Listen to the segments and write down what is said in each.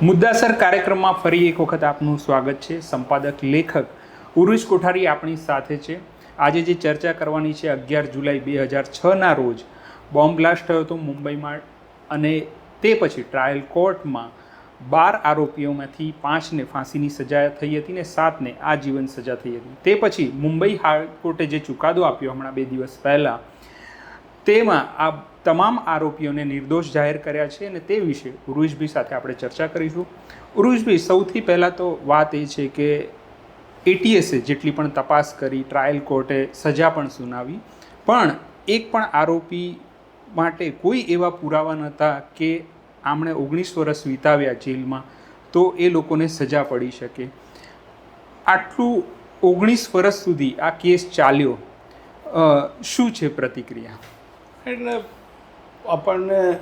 મુદ્દાસર કાર્યક્રમમાં ફરી એક વખત આપનું સ્વાગત છે. સંપાદક, લેખક ઉરુષ કોઠારી આપણી સાથે છે. આજે જે ચર્ચા કરવાની છે અગિયાર જુલાઈ બે હજાર છના રોજ, બોમ્બ બ્લાસ્ટ થયો હતો મુંબઈમાં અને તે પછી ટ્રાયલ કોર્ટમાં બાર આરોપીઓમાંથી પાંચને ફાંસીની સજા થઈ હતી ને સાતને આજીવન સજા થઈ હતી. તે પછી મુંબઈ હાઈકોર્ટે જે ચુકાદો આપ્યો હમણાં બે દિવસ પહેલાં તેમાં આ તમામ આરોપીઓને નિર્દોષ જાહેર કર્યા છે અને તે વિશે ઉરુષભાઈ સાથે આપણે ચર્ચા કરીશું. ઉરુષભાઈ સૌથી પહેલાં તો વાત એ છે કે એટીએસે જેટલી પણ તપાસ કરી, ટ્રાયલ કોર્ટે સજા પણ સુનાવી. પણ એક પણ આરોપી માટે કોઈ એવા પુરાવા નહોતા કે આમણે ઓગણીસ વર્ષ વિતાવ્યા જેલમાં તો એ લોકોને સજા પડી શકે. આટલું ઓગણીસ વર્ષ સુધી આ કેસ ચાલ્યો શું છે પ્રતિક્રિયા? એટલે આપણને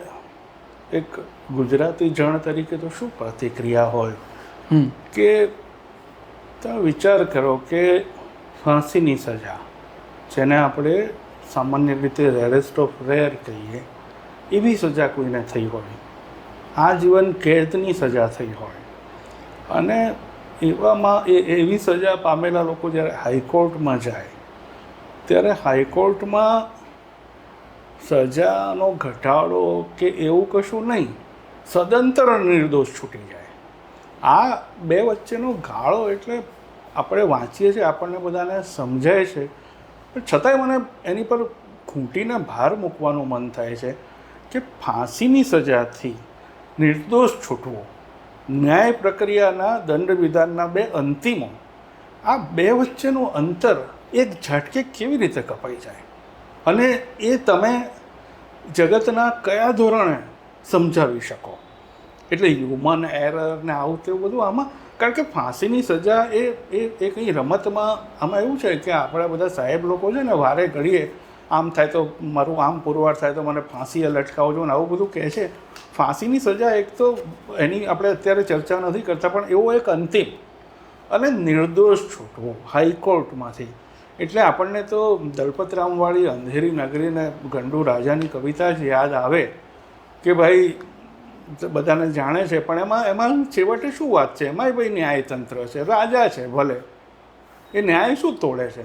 એક ગુજરાતી જણ તરીકે તો શું પ્રતિક્રિયા હોય? કે તમે વિચાર કરો કે ફાંસીની સજા જેને આપણે સામાન્ય રીતે રેરેસ્ટ ઓફ રેર કહીએ એવી સજા કોઈને થઈ હોય? આજીવન કેદની સજા થઈ હોય? અને એવામાં એ એવી સજા પામેલા લોકો જ્યારે હાઈકોર્ટમાં જાય ત્યારે હાઈકોર્ટમાં સજાનો ઘટાડો કે એવું કશું નહીં. સદંતર નિર્દોષ છૂટી જાય. આ બે વચ્ચેનો ગાળો એટલે આપણે વાંચીએ છીએ, આપણને બધાને સમજાય છે. પણ છતાંય મને એની પર ખૂંટીને ભાર મૂકવાનું મન થાય છે કે ફાંસીની સજાથી નિર્દોષ છૂટવો, ન્યાય પ્રક્રિયાના દંડ વિધાનના બે અંતિમો, આ બે વચ્ચેનું અંતર એક ઝાટકે કેવી રીતે કપાઈ જાય? અને એ તમે જગતના કયા ધોરણે સમજાવી શકો? એટલે હ્યુમન એરર ને આવું તેવું બધું આમાં, કારણ કે ફાંસીની સજા એ એ એ કંઈ રમતમાં આમાં એવું છે કે આપણા બધા સાહેબ લોકો છે ને વારે ઘડીએ આમ થાય તો મારું આમ પુરવાર થાય તો મને ફાંસીએ લટકાવજો ને આવું બધું કહે છે. ફાંસીની સજા એક તો એની આપણે અત્યારે ચર્ચા નથી કરતા પણ એવો એક અંતિમ અને નિર્દોષ છૂટવું હાઈકોર્ટમાંથી એટલે આપણને તો દલપતરામવાળી અંધેરી નગરીને ગંડુ રાજાની કવિતા જ યાદ આવે કે ભાઈ બધાને જાણે છે, પણ એમાં એમાં છેવટે શું વાત છે? એમાંય ભાઈ ન્યાયતંત્ર છે, રાજા છે, ભલે. એ ન્યાય શું તોડે છે?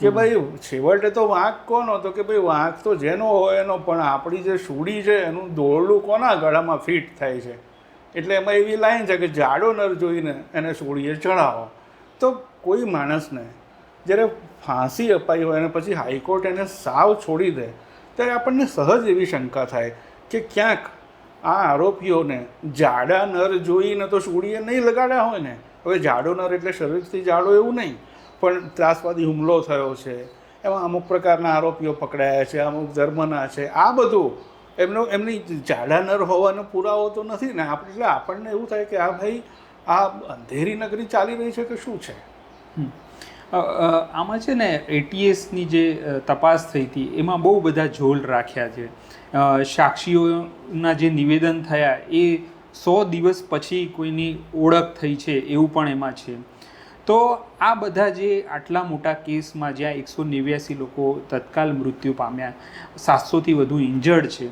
કે ભાઈ, છેવટે તો વાંક કોનો તો કે ભાઈ, વાંક તો જેનો હોય એનો, પણ આપણી જે સુડી છે, એનું દોરડું કોના ગળામાં ફિટ થાય છે? એટલે એમાં એવી લાઈન છે કે જાડો નર જોઈને એને સુડીએ ચડાવો તો કોઈ માણસને જ્યારે ફાંસી અપાઈ હોય અને પછી હાઈકોર્ટ એને સાવ છોડી દે, ત્યારે આપણને સહજ એવી શંકા થાય કે ક્યાંક આ આરોપીઓને જાડા નર જોઈને તો સુડીએ નહીં લગાડ્યા હોય ને. હવે જાડો નર એટલે શરીરથી જાડો એવું નહીં, પણ ત્રાસવાદી હુમલો થયો છે, એમાં અમુક પ્રકારના આરોપીઓ પકડાયા છે, અમુક ધર્મના છે, આ બધું એમનો, એમની જાડા નર હોવાનો પુરાવો તો નથી ને. આપણે એટલે આપણને એવું થાય કે આ ભાઈ આ અંધેરી નગરી ચાલી રહી છે કે શું છે? આમાં છે ને એટીએસની જે તપાસ થઈ હતી, એમાં બહુ બધા ઝોલ રાખ્યા છે. સાક્ષીઓના જે નિવેદન થયા, એ સો દિવસ પછી કોઈની ઓળખ થઈ છે એવું પણ એમાં છે. તો આ બધા જે આટલા મોટા કેસમાં જ્યાં એકસો નેવ્યાસી લોકો તત્કાલ મૃત્યુ પામ્યા, સાતસોથી વધુ ઇન્જર્ડ છે.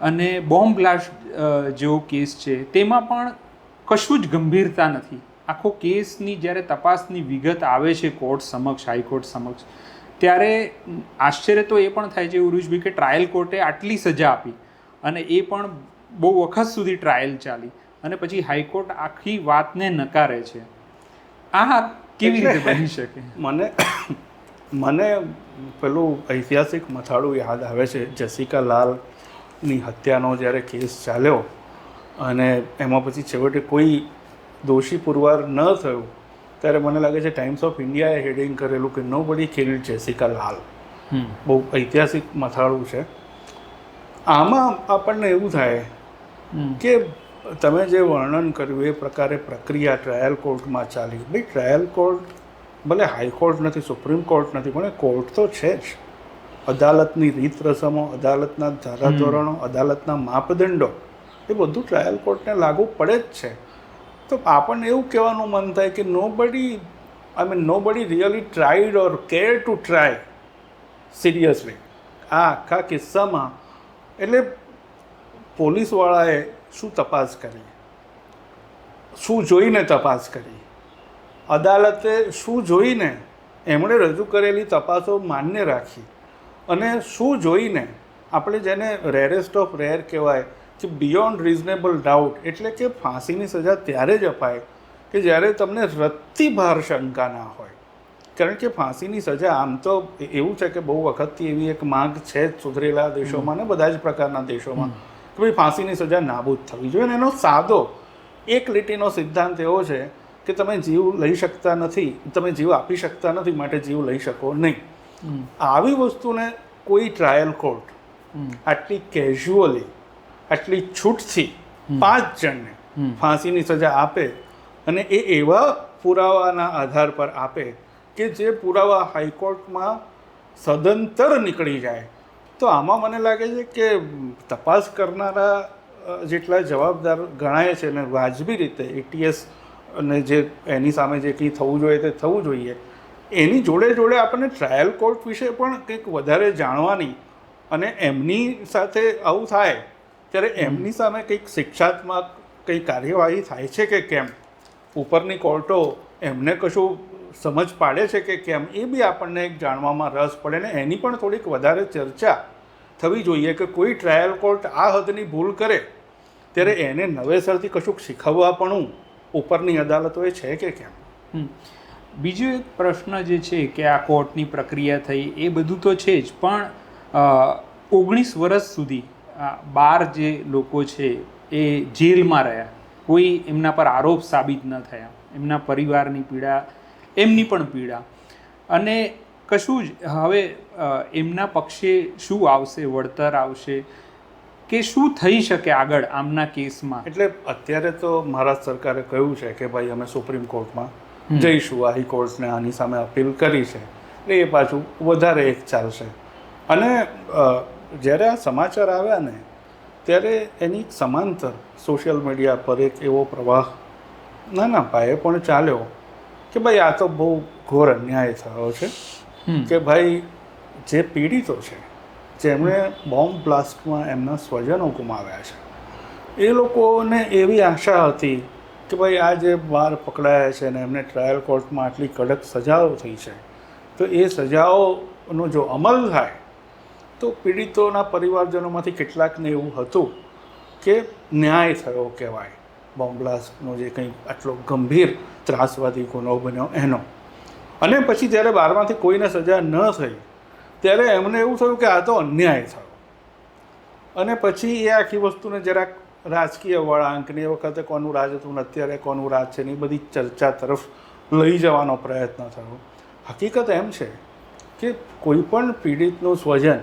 અને બોમ્બ બ્લાસ્ટ જેવો કેસ છે, તેમાં પણ કશું જ ગંભીરતા નથી. આખો કેસની જ્યારે તપાસની વિગત આવે છે કોર્ટ સમક્ષ હાઈકોર્ટ સમક્ષ ત્યારે આશ્ચર્ય તો એ પણ થાય છે ઉરુજભાઈ કે ટ્રાયલ કોર્ટે આટલી સજા આપી અને એ પણ બહુ વખત સુધી ટ્રાયલ ચાલી અને પછી હાઈકોર્ટ આખી વાતને નકારે છે. આ કેવી રીતે બની શકે? મને મને પેલું ઐતિહાસિક મથાળું યાદ આવે છે. જસિકા લાલની હત્યાનો જ્યારે કેસ ચાલ્યો અને એમાં પછી છેવટે કોઈ દોષી પુરવાર ન થયું ત્યારે મને લાગે છે ટાઈમ્સ ઓફ ઇન્ડિયાએ હેડિંગ કરેલું કે નો બડી કિલ્ડ જેસિકા લાલ બહુ ઐતિહાસિક મથાળું છે. આમાં આપણને એવું થાય કે તમે જે વર્ણન કર્યું એ પ્રકારે પ્રક્રિયા ટ્રાયલ કોર્ટમાં ચાલી. ભાઈ ટ્રાયલ કોર્ટ ભલે હાઈકોર્ટ નથી સુપ્રીમ કોર્ટ નથી પણ એ કોર્ટ તો છે જ. અદાલતની રીત રસમો અદાલતના ધારાધોરણો અદાલતના માપદંડો એ બધું ટ્રાયલ કોર્ટને લાગુ પડે જ છે. તો આપણને એવું કહેવાનું મન થાય કે નો બડી I mean no buddy really tried or care to try seriously આ આખા કિસ્સામાં એટલે પોલીસવાળાએ શું તપાસ કરી? શું જોઈને તપાસ કરી? અદાલતે શું જોઈને એમણે રજૂ કરેલી તપાસો માન્ય રાખી? અને શું જોઈને આપણે જેને રેરેસ્ટ ઓફ રેર કહેવાય કે બિયોન્ડ રિઝનેબલ ડાઉટ એટલે કે ફાંસીની સજા ત્યારે જ અપાય કે જ્યારે તમને રત્તી ભાર શંકા ના હોય. કારણ કે ફાંસીની સજા આમ તો એવું છે કે બહુ વખતથી એવી એક માંગ છે જ સુધરેલા દેશોમાં ને બધા જ પ્રકારના દેશોમાં કે ભાઈ ફાંસીની સજા નાબૂદ થવી જોઈએ અને એનો સાદો એક લીટીનો સિદ્ધાંત એવો છે કે તમે જીવ લઈ શકતા નથી તમે જીવ આપી શકતા નથી માટે જીવ લઈ શકો નહીં. આવી વસ્તુને કોઈ ટ્રાયલ કોર્ટ આટલી કેઝ્યુઅલી આટલી છૂટથી પાંચ જણને ફાંસીની સજા આપે અને એ એવા પુરાવાના આધાર પર આપે કે જે પુરાવા હાઈકોર્ટમાં સદંતર નીકળી જાય. તો આમાં મને લાગે છે કે તપાસ કરનારા જેટલા જવાબદાર ગણાય છે અને વાજબી રીતે એટીએસ અને જે એની સામે જે કંઈ થવું જોઈએ તે થવું જોઈએ એની જોડે જોડે આપણને ટ્રાયલ કોર્ટ વિશે પણ કંઈક વધારે જાણવાની અને એમની સાથે આવું થાય ત્યારે એમની સામે કંઈક શિક્ષાત્મક કંઈ કાર્યવાહી થાય છે કે કેમ? ઉપરની કોર્ટો એમને કશું સમજ પાડે છે કે કેમ? એ બી આપણને એક જાણવામાં રસ પડે ને એની પણ થોડીક વધારે ચર્ચા થવી જોઈએ કે કોઈ ટ્રાયલ કોર્ટ આ હદની ભૂલ કરે ત્યારે એને નવેસરથી કશુંક શીખવવા પણ ઉપરની અદાલતોએ છે કે કેમ. બીજો એક પ્રશ્ન જે છે કે આ કોર્ટની પ્રક્રિયા થઈ એ બધું તો છે જ, પણ ઓગણીસ વર્ષ સુધી બાર જે લોકો છે એ જેલમાં રહ્યા. કોઈ એમના પર આરોપ સાબિત ન થયા. એમના પરિવારની પીડા એમની પણ પીડા. અને કશું જ હવે એમના પક્ષે શું આવશે વળતર આવશે કે શું થઈ શકે આગળ આમના કેસમાં? એટલે અત્યારે તો મહારાષ્ટ્ર સરકારે કહ્યું છે કે ભાઈ અમે સુપ્રીમ કોર્ટમાં. જઈશું. હાઈકોર્ટને આની સામે અપીલ કરી છે. એટલે એ પાછું વધારે એક ચાલશે. અને જ્યારે આ સમાચાર આવ્યા ને ત્યારે એની સમાંતર સોશિયલ મીડિયા પર એક એવો પ્રવાહ નાના પાયે પણ ચાલ્યો કે ભાઈ આ તો બહુ ઘોર અન્યાય થયો છે. કે ભાઈ જે પીડિતો છે જેમણે બોમ્બ બ્લાસ્ટમાં એમના સ્વજનો ગુમાવ્યા છે એ લોકોને એવી આશા હતી કે ભાઈ આ જે બાર પકડાયા છે ને એમને ટ્રાયલ કોર્ટમાં આટલી કડક સજાઓ થઈ છે તો એ સજાઓનો જો અમલ થાય તો પીડિતોના પરિવારજનોમાંથી કેટલાકને એવું હતું કે ન્યાય થયો કહેવાય. બોમ્બ્લાસ્ટનો જે કંઈ આટલો ગંભીર ત્રાસવાદી ગુનો બન્યો એનો. અને પછી જ્યારે બારમાંથી કોઈને સજા ન થઈ, ત્યારે એમને એવું થયું કે આ તો અન્યાય થયો. અને પછી એ આખી વસ્તુને જરાક રાજકીય વળાંકની એ વખતે કોનું રાજ હતું ને અત્યારે કોનું રાજ છે ને એ બધી ચર્ચા તરફ લઈ જવાનો પ્રયત્ન થયો. હકીકત એમ છે કે કોઈ પણ પીડિતનું સ્વજન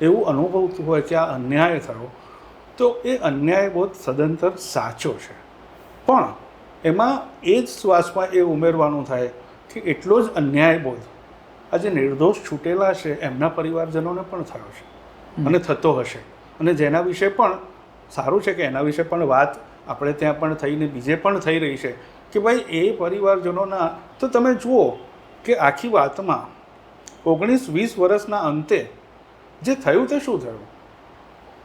એવું અનુભવતું હોય કે આ અન્યાય થયો તો એ અન્યાય બહુ સદંતર સાચો છે. પણ એમાં એ જ શ્વાસમાં એ ઉમેરવાનું થાય કે એટલો જ અન્યાયબોધ આ જે નિર્દોષ છૂટેલા છે એમના પરિવારજનોને પણ થયો છે અને થતો હશે. અને જેના વિશે પણ સારું છે કે એના વિશે પણ વાત આપણે ત્યાં પણ થઈને બીજે પણ થઈ રહી છે કે ભાઈ એ પરિવારજનોના તો તમે જુઓ કે આખી વાતમાં ઓગણીસ વીસ વર્ષના અંતે જે થયું તે શું થયું?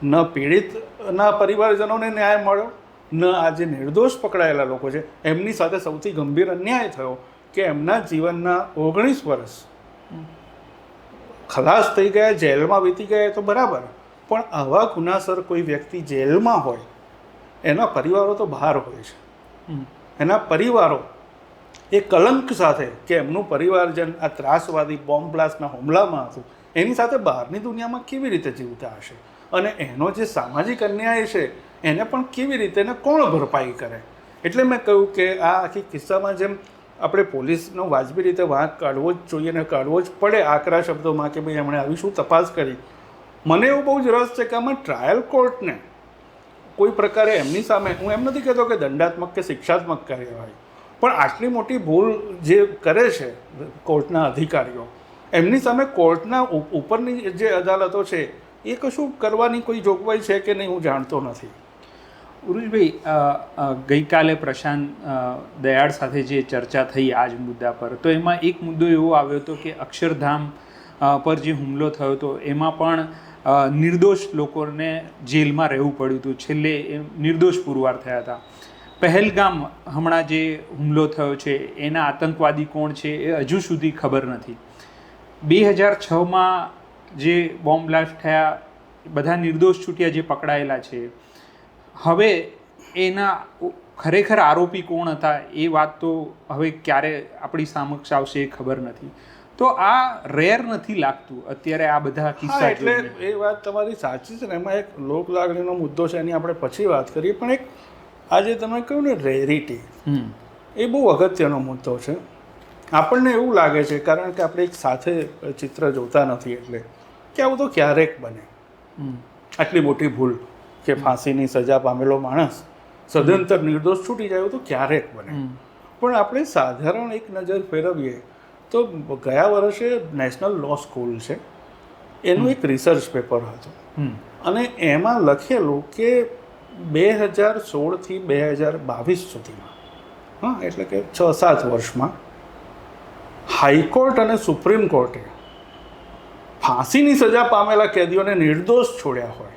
ન પીડિતના પરિવારજનોને ન્યાય મળ્યો ન આ જે નિર્દોષ પકડાયેલા લોકો છે એમની સાથે સૌથી ગંભીર અન્યાય થયો કે એમના જીવનના ઓગણીસ વર્ષ ખલાસ થઈ ગયા જેલમાં વીતી ગયા તો બરાબર પણ આવા ગુનાસર કોઈ વ્યક્તિ જેલમાં હોય એના પરિવારો તો બહાર હોય છે. એના પરિવારો એ કલંક સાથે કે એમનું પરિવારજન આ ત્રાસવાદી બોમ્બ બ્લાસ્ટના હુમલામાં હતું એની સાથે બહારની દુનિયામાં કેવી રીતે જીવતા હશે? અને એનો જે સામાજિક અન્યાય છે, એને પણ કેવી રીતે એને કોણ ભરપાઈ કરે? એટલે મેં કહ્યું કે આ આખી કિસ્સામાં જેમ આપણે પોલીસનો વાજબી રીતે વાંક કાઢવો જ જોઈએ ને કાઢવો જ પડે આકરા શબ્દોમાં કે ભાઈ એમણે આવી શું તપાસ કરી. મને એવું બહુ જ રસ છે કે આમાં ટ્રાયલ કોર્ટને કોઈ પ્રકારે એમની સામે, હું એમ નથી કહેતો કે દંડાત્મક કે શિક્ષાત્મક કાર્યવાહી, પણ આટલી મોટી ભૂલ જે કરે છે કોર્ટના અધિકારીઓ એમની સામે કોર્ટના ઉપરની જે અદાલતો છે, એ કશું કરવાની કોઈ જોગવાઈ છે કે નહીં, હું જાણતો નથી. ઉરુજભાઈ ગઈકાલે પ્રશાંત દયાળ સાથે જે ચર્ચા થઈ આ જ મુદ્દા પર, તો એમાં એક મુદ્દો એવો આવ્યો હતો કે અક્ષરધામ પર જે હુમલો થયો હતો, એમાં પણ નિર્દોષ લોકોને જેલમાં રહેવું પડ્યું હતું. છેલ્લે એ નિર્દોષ પુરવાર થયા હતા. પહેલગામ હમણાં જે હુમલો થયો છે, એના આતંકવાદી કોણ છે, એ હજુ સુધી ખબર નથી. બે હજાર છમાં જે બોમ્બ બ્લાસ્ટ થયા બધા નિર્દોષ છૂટ્યા જે પકડાયેલા છે. હવે એના ખરેખર આરોપી કોણ હતા એ વાત તો હવે ક્યારે આપણી સમક્ષ આવશે એ ખબર નથી. તો આ રેર નથી લાગતું અત્યારે આ બધા કિસ્સા એટલે એ વાત તમારી સાચી છે ને એમાં એક લોક લાગણીનો મુદ્દો છે એની આપણે પછી વાત કરીએ. પણ એક આજે તમે કહ્યું ને રેરિટી એ બહુ અગત્યનો મુદ્દો છે. આપણને એવું લાગે છે કારણ કે આપણે એક સાથે ચિત્ર જોતા નથી એટલે કે આવું તો ક્યારેક બને. આટલી મોટી ભૂલ કે ફાંસીની સજા પામેલો માણસ સદંતર નિર્દોષ છૂટી જાય તો ક્યારેક બને. પણ આપણે સાધારણ એક નજર ફેરવીએ તો ગયા વર્ષે નેશનલ લો સ્કૂલ છે. એનું એક રિસર્ચ પેપર હતું. અને એમાં લખેલું કે બે હજાર સોળથી બે હજાર બાવીસ સુધીમાં. હા એટલે કે છ સાત વર્ષમાં હાઈકોર્ટ અને સુપ્રીમ કોર્ટે ફાંસીની સજા પામેલા કેદીઓને નિર્દોષ છોડ્યા હોય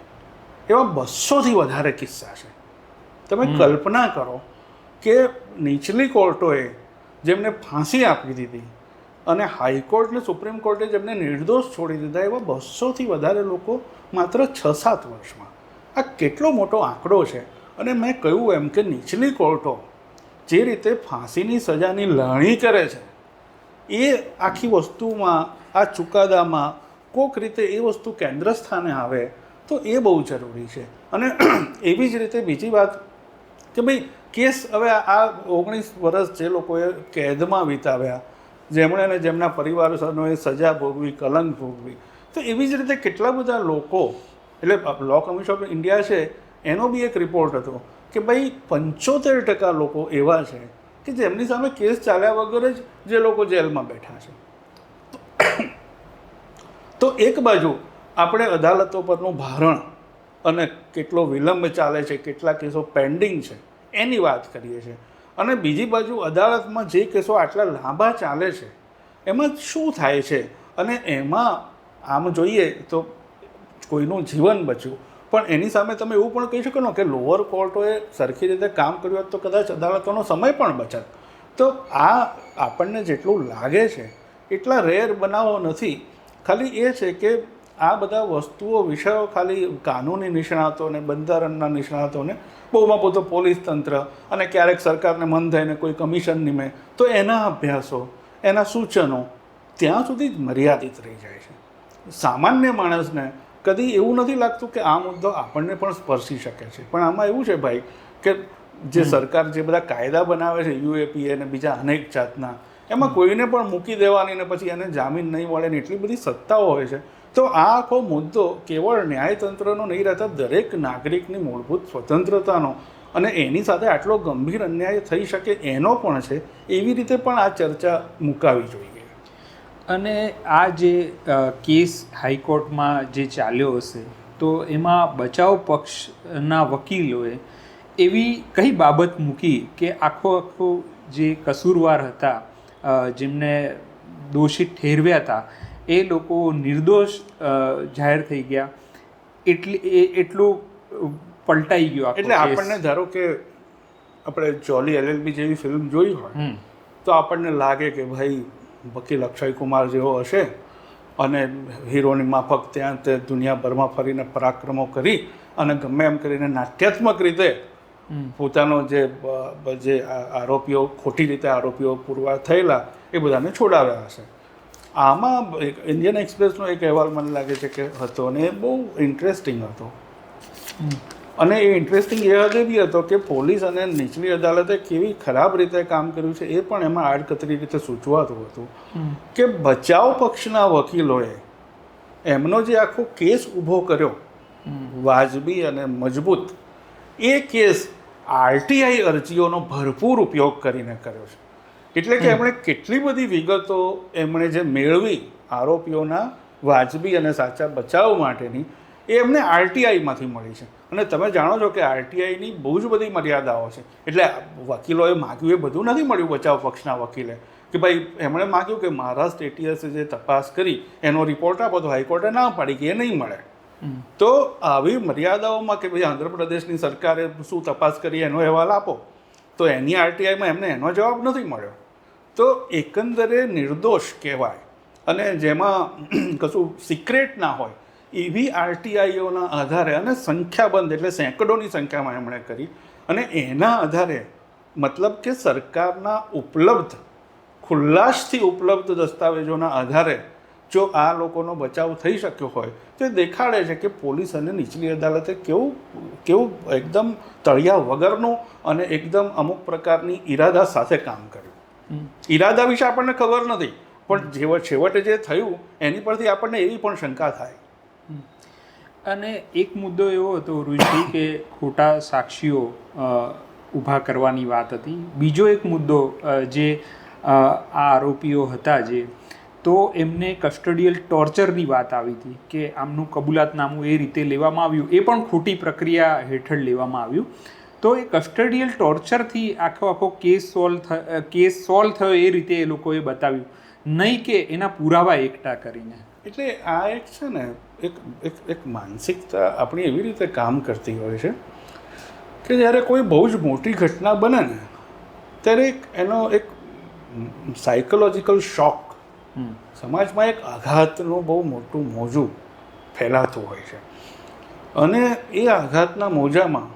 એવા બસોથી વધારે કિસ્સા છે. તમે કલ્પના કરો કે નીચલી કોર્ટોએ જેમને ફાંસી આપી દીધી અને હાઈકોર્ટ ને સુપ્રીમ કોર્ટે જેમને નિર્દોષ છોડી દીધા એવા બસોથી વધારે લોકો માત્ર છ સાત વર્ષમાં. આ કેટલો મોટો આંકડો છે. અને મેં કહ્યું એમ કે નીચલી કોર્ટો જે રીતે ફાંસીની સજાની લણણી કરે છે એ આખી વસ્તુમાં, આ ચુકાદામાં કોક રીતે એ વસ્તુ કેન્દ્ર સ્થાને આવે, તો એ બહુ જરૂરી છે. અને એવી જ રીતે બીજી વાત કે ભાઈ, કેસ હવે આ ઓગણીસ વર્ષ જે લોકોએ કેદમાં વિતાવ્યા, જેમણે અને જેમના પરિવારજનોએ સજા ભોગવી, કલંક ભોગવી, તો એવી જ રીતે કેટલા બધા લોકો, એટલે લો કમિશન ઓફ ઇન્ડિયા છે, એનો બી એક રિપોર્ટ હતો કે ભાઈ, પંચોતેર ટકા લોકો એવા છે કે જેમની સામે કેસ ચાલ્યા વગર જ જે લોકો જેલમાં બેઠા છે. તો એક બાજુ આપણે અદાલતો પરનું ભારણ અને કેટલો વિલંબ ચાલે છે, કેટલા કેસો પેન્ડિંગ છે, એની વાત કરીએ છીએ. અને બીજી બાજુ અદાલતમાં જે કેસો આટલા લાંબા ચાલે છે, એમાં શું થાય છે? અને એમાં આમ જોઈએ તો કોઈનું જીવન બચ્યું. પણ એની સામે તમે એવું પણ કહી શકો ને કે લોઅર કોર્ટોએ સરખી રીતે કામ કર્યું હોત તો કદાચ અદાલતોનો સમય પણ બચત. તો આ આપણને જેટલું લાગે છે, એટલા રેર બનાવો નથી. ખાલી એ છે કે આ બધા વસ્તુઓ વિષયો ખાલી કાનૂની નિષ્ણાતોને, બંધારણના નિષ્ણાતોને, બહુમાં પોતો પોલીસ તંત્ર અને ક્યારેક સરકારને મન થઈને કોઈ કમિશન નિમે, તો એના અભ્યાસો, એના સૂચનો ત્યાં સુધી જ મર્યાદિત રહી જાય છે. સામાન્ય માણસને કદી એવું નથી લાગતું કે આ મુદ્દો આપણને પણ સ્પર્શી શકે છે. પણ આમાં એવું છે ભાઈ કે જે સરકાર જે બધા કાયદા બનાવે છે યુએપીએ અને બીજા અનેક જાતના એમાં કોઈને પણ મૂકી દેવાની ને પછી એને જામીન નહીં મળે ને એટલી બધી સત્તાઓ હોય છે. તો આ આખો મુદ્દો કેવળ ન્યાયતંત્રનો નહીં રહેતા દરેક નાગરિકની મૂળભૂત સ્વતંત્રતાનો અને એની સાથે આટલો ગંભીર અન્યાય થઈ શકે એનો પણ છે એવી રીતે પણ આ ચર્ચા મુકાવી જોઈએ. અને આ જે કેસ હાઈકોર્ટમાં જે ચાલ્યો હશે તો એમાં બચાવ પક્ષના વકીલોએ એવી કઈ બાબત મૂકી કે આખો આખો જે કસૂરવાર હતા જેમને દોષિત ઠેરવ્યા હતા એ લોકો નિર્દોષ જાહેર થઈ ગયા. એટલે એ એટલું પલટાઈ ગયું એટલે આપણને ધારો કે આપણે જોલી એલએલબી જેવી ફિલ્મ જોઈ હોય તો આપણને લાગે કે ભાઈ વકીલ અક્ષય કુમાર જેવો હશે અને હીરોની માફક ત્યાં તે દુનિયાભરમાં ફરીને પરાક્રમો કરી અને ગમે એમ કરીને નાટ્યાત્મક રીતે પોતાનો જે જે આરોપીઓ ખોટી રીતે આરોપીઓ પુરવાર થયેલા એ બધાને છોડાવ્યા હશે. આમાં ઇન્ડિયન એક્સપ્રેસનો એક અહેવાલ મને લાગે છે કે હતો અને એ બહુ ઇન્ટરેસ્ટિંગ હતો. અને એ ઇન્ટરેસ્ટિંગ એ હદે બી હતો કે પોલીસ અને નીચલી અદાલતે કેવી ખરાબ રીતે કામ કર્યું છે એ પણ એમાં આડકતરી રીતે સૂચવાતું હતું. કે બચાવ પક્ષના વકીલોએ એમનો જે આખો કેસ ઊભો કર્યો વાજબી અને મજબૂત એ કેસ આરટીઆઈ અરજીઓનો ભરપૂર ઉપયોગ કરીને કર્યો છે. એટલે કે એમણે કેટલી બધી વિગતો એમણે જે મેળવી આરોપીઓના વાજબી અને સાચા બચાવ માટેની એ એમને આરટીઆઈમાંથી મળી છે. અને તમે જાણો છો કે આરટીઆઈની બહુ જ બધી મર્યાદાઓ છે. એટલે વકીલોએ માગ્યું એ બધું નથી મળ્યું બચાવ પક્ષના વકીલે. કે ભાઈ એમણે માગ્યું કે મહારાષ્ટ્ર એટીએસે જે તપાસ કરી એનો રિપોર્ટ આપો તો હાઈકોર્ટે ના પાડી કે એ નહીં મળે. તો આવી મર્યાદાઓમાં કે ભાઈ આંધ્રપ્રદેશની સરકારે શું તપાસ કરી એનો અહેવાલ આપો. તો એની આરટીઆઈમાં એમને એનો જવાબ નથી મળ્યો. તો એકંદરે નિર્દોષ કહેવાય. અને જેમાં કશું સિક્રેટ ના હોય એવી આરટીઆઈઓના આધારે અને સંખ્યાબંધ એટલે સેંકડોની સંખ્યામાં એમણે કરી. અને એના આધારે મતલબ કે સરકારના ઉપલબ્ધ ખુલ્લાસથી ઉપલબ્ધ દસ્તાવેજોના આધારે જો આ લોકોનો બચાવ થઈ શક્યો હોય તો એ દેખાડે છે કે પોલીસ અને નીચલી અદાલતે કેવું કેવું એકદમ તળિયા વગરનું અને એકદમ અમુક પ્રકારની ઈરાદા સાથે કામ કર્યું. ઈરાદા વિશે આપણને ખબર નથી પણ જેવ છેવટે જે થયું એની પરથી આપણને એવી પણ શંકા થાય. અને એક મુદ્દો એવો હતો ઋષિ કે ખોટા સાક્ષીઓ ઊભા કરવાની વાત હતી. બીજો એક મુદ્દો જે આ આરોપીઓ હતા જે, તો એમને કસ્ટડિયલ ટોર્ચરની વાત આવી હતી કે આમનું કબૂલાતનામું એ રીતે લેવામાં આવ્યું. એ પણ ખોટી પ્રક્રિયા હેઠળ લેવામાં આવ્યું. તો એ કસ્ટડિયલ ટોર્ચરથી આખો આખો કેસ સોલ્વ કેસ સોલ્વ થયો એ રીતે એ લોકોએ બતાવ્યું. નહીં કે એના પુરાવા એકઠા કરીને. એટલે આ એક છે ને એક એક એક માનસિકતા આપણી એવી રીતે કામ કરતી હોય છે કે જ્યારે કોઈ બહુ જ મોટી ઘટના બને ને ત્યારે એક એનો એક સાયકોલોજીકલ શોક સમાજમાં એક આઘાતનું બહુ મોટું મોજું ફેલાતું હોય છે. અને એ આઘાતના મોજામાં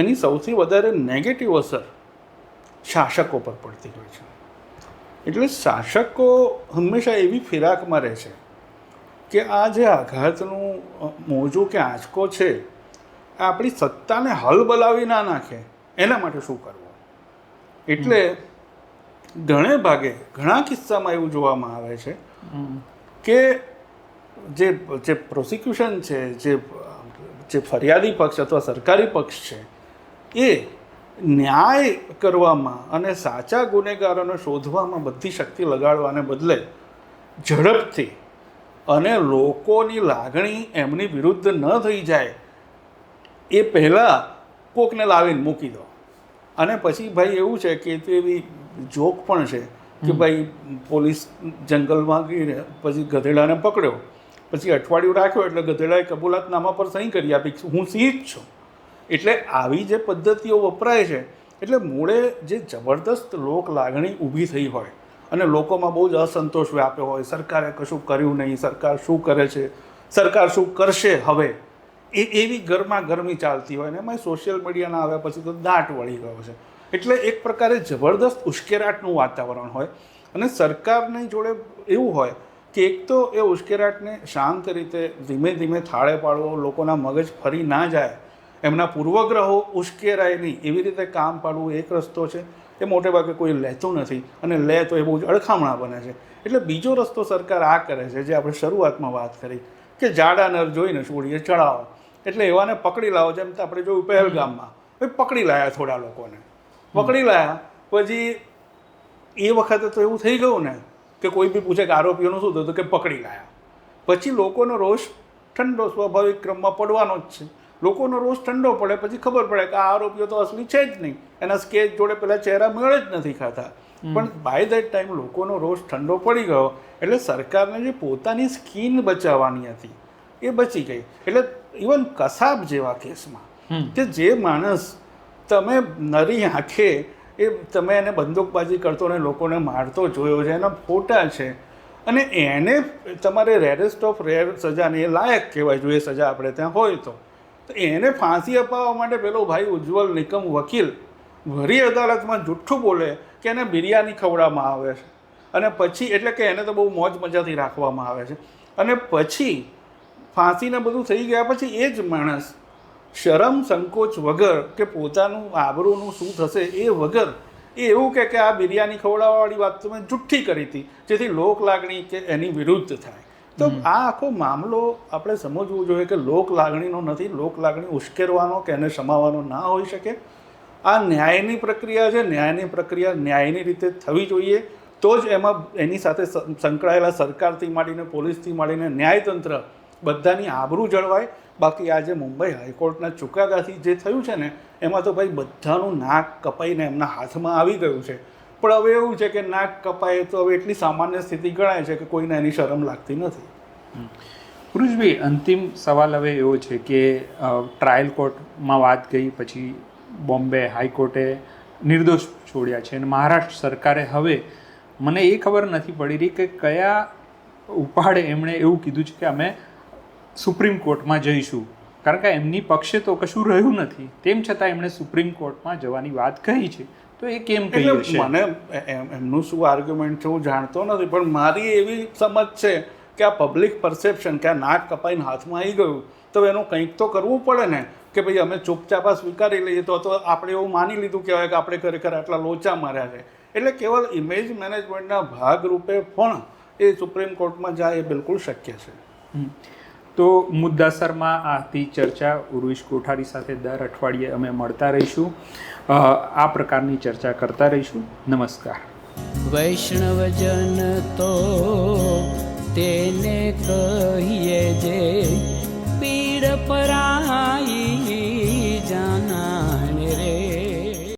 એની સૌથી વધારે નેગેટિવ અસર શાસકો પર પડતી હોય છે. એટલે શાસકો હંમેશા એવી ફિરાકમાં રહે છે કે આ જે આઘાતનું મોજું કે આંચકો છે એ આપણી સત્તાને હલ બલાવી ના નાખે એના માટે શું કરવું? એટલે ઘણે ભાગે ઘણા કિસ્સામાં એવું જોવામાં આવે છે કે જે જે પ્રોસિક્યુશન છે જે જે ફરિયાદી પક્ષ અથવા સરકારી પક્ષ છે એ ન્યાય કરવામાં અને સાચા ગુનેગારોને શોધવામાં બધી શક્તિ લગાડવાને બદલે ઝડપથી અને લોકોની લાગણી એમની વિરુદ્ધ ન થઈ જાય એ પહેલાં કોકને લાવીને મૂકી દો. અને પછી ભાઈ એવું છે કે તે એવી જોક પણ છે કે ભાઈ પોલીસ જંગલમાં ગઈને પછી ગધેડાને પકડ્યો પછી અઠવાડિયું રાખ્યો એટલે ગધેડાએ કબૂલાતનામા પર સહી કરી આપી હું સિંહ જ છું. એટલે આવી જે પદ્ધતિઓ વપરાય છે એટલે મૂળે જે જબરદસ્ત લોક લાગણી ઊભી થઈ હોય અને લોકોમાં બહુ જ અસંતોષ વ્યાપ્યો હોય. સરકારે કશું કર્યું નહીં. સરકાર શું કરે છે? સરકાર શું કરશે હવે? એ એવી ગરમા ગરમી ચાલતી હોય ને એમાં સોશિયલ મીડિયાના આવ્યા પછી તો દાટ વળી ગયો છે એટલે એક પ્રકારે જબરદસ્ત ઉશ્કેરાટનું વાતાવરણ હોય અને સરકારની જોડે એવું હોય કે એક તો એ ઉશ્કેરાટને શાંત રીતે ધીમે ધીમે થાળે પાડવો, લોકોના મગજ ફરી ના જાય, એમના પૂર્વગ્રહો ઉશ્કેરાય નહીં. એવી રીતે કામ પાડવું એક રસ્તો છે. એ મોટે ભાગે કોઈ લેતું નથી અને લે તો એ બહુ જ અડખામણા બને છે. એટલે બીજો રસ્તો સરકાર આ કરે છે, જે આપણે શરૂઆતમાં વાત કરી, કે જાડા નર જોઈને છોડીએ, ચડાવો. એટલે એવાને પકડી લાવો, જેમ કે આપણે જોયું પહેલગામમાં. ભાઈ પકડી લાયા થોડા લોકોને. પકડી લાયા, પછી એ વખતે તો એવું થઈ ગયું ને, કે કોઈ બી પૂછે કે આરોપીઓનું શું થયું કે પકડી લાયા. પછી લોકોનો રોષ ઠંડો સ્વાભાવિક ક્રમમાં પડવાનો જ છે. લોકોનો રોષ ઠંડો પડે પછી ખબર પડે કે આ આરોપીઓ તો અસલી છે જ નહીં. એના સ્કેચ જોડે પેલા ચહેરા મેળ જ નથી ખાતા. પણ બાય દેટ ટાઈમ લોકોનો રોષ ઠંડો પડી ગયો એટલે સરકારને જે પોતાની સ્કીન બચાવવાની હતી એ બચી ગઈ. એટલે ઇવન કસાબ જેવા કેસમાં કે જે માણસ તમે નરી આંખે એ તમે એને બંદૂકબાજી કરતો ને લોકોને મારતો જોયો છે એના ફોટા છે. અને એને તમારે રેરેસ્ટ ઓફ રેર સજાને એ લાયક કહેવાય જોઈએ સજા આપણે ત્યાં હોય તો. તો એને ફાંસી અપાવવા માટે પેલો ભાઈ ઉજ્જવલ નિકમ વકીલ વરી અદાલતમાં જુઠ્ઠું બોલે કે એને બિરયાની ખવડાવવામાં આવે છે. અને પછી એટલે કે એને તો બહુ મોજ મજાથી રાખવામાં આવે છે. અને પછી ફાંસીને બધું થઈ ગયા પછી એ જ માણસ શરમ સંકોચ વગર કે પોતાનું આબરૂનું શું થશે એ વગર એ એવું કે કે આ બિરયાની ખવડાવવાવાળી વાત તો મેં જુઠ્ઠી કરી હતી. જેથી લોક લાગણી કે એની વિરુદ્ધ થાય. તો આ આખો મામલો આપણે સમજવું જોઈએ કે લોક લાગણીનો નથી લોક લાગણી ઉશ્કેરવાનો કે એને સમાવવાનો ના હોઈ શકે. આ ન્યાયની પ્રક્રિયા છે ન્યાયની પ્રક્રિયા ન્યાયની રીતે થવી જોઈએ. તો જ એમાં એની સાથે સંકળાયેલા સરકારથી માંડીને પોલીસથી માંડીને ન્યાયતંત્ર બધાની આબરૂ જળવાય. બાકી આજે મુંબઈ હાઈકોર્ટના ચુકાદાથી જે થયું છે ને એમાં તો ભાઈ બધાનું નાક કપાઈને એમના હાથમાં આવી ગયું છે. પણ હવે એવું છે કે નાક કપાય તો હવે એટલી સામાન્ય સ્થિતિ ગણાય છે કે કોઈને એની શરમ લાગતી નથી. પુરુષભાઈ અંતિમ સવાલ હવે એવો છે કે ટ્રાયલ કોર્ટમાં વાત ગઈ, પછી બોમ્બે હાઈકોર્ટે નિર્દોષ છોડ્યા છે અને મહારાષ્ટ્ર સરકારે હવે, મને એ ખબર નથી પડી રહી કે કયા ઉપાડે એમણે એવું કીધું છે કે અમે સુપ્રીમ કોર્ટમાં જઈશું. કારણ કે એમની પક્ષે તો કશું રહ્યું નથી. તેમ છતાં એમણે સુપ્રીમ કોર્ટમાં જવાની વાત કહી છે. તો એ કેમ કહી એટલે મને એમનું શું આર્ગ્યુમેન્ટ છે હું જાણતો નથી પણ મારી એવી સમજ છે કે આ પબ્લિક પરસેપ્શન કે આ નાક કપાઈને હાથમાં આવી ગયું તો એનું કંઈક તો કરવું પડે ને કે ભાઈ અમે ચૂપચાપ સ્વીકારી લઈએ તો તો આપણે એવું માની લીધું કહેવાય કે આપણે ખરેખર આટલા લોચા માર્યા છે. એટલે કેવલ ઇમેજ મેનેજમેન્ટના ભાગરૂપે પણ એ સુપ્રીમ કોર્ટમાં જાય એ બિલકુલ શક્ય છે. હમ. તો મુદ્દાસરમાં આથી ચર્ચા ઉર્વિશ કોઠારી સાથે દર અઠવાડિયે અમે મળતા રહીશું. આ પ્રકારની ચર્ચા કરતા રહીશું. નમસ્કાર. વૈષ્ણવજન તો તેને કહીએ જે પીડ પરાઈ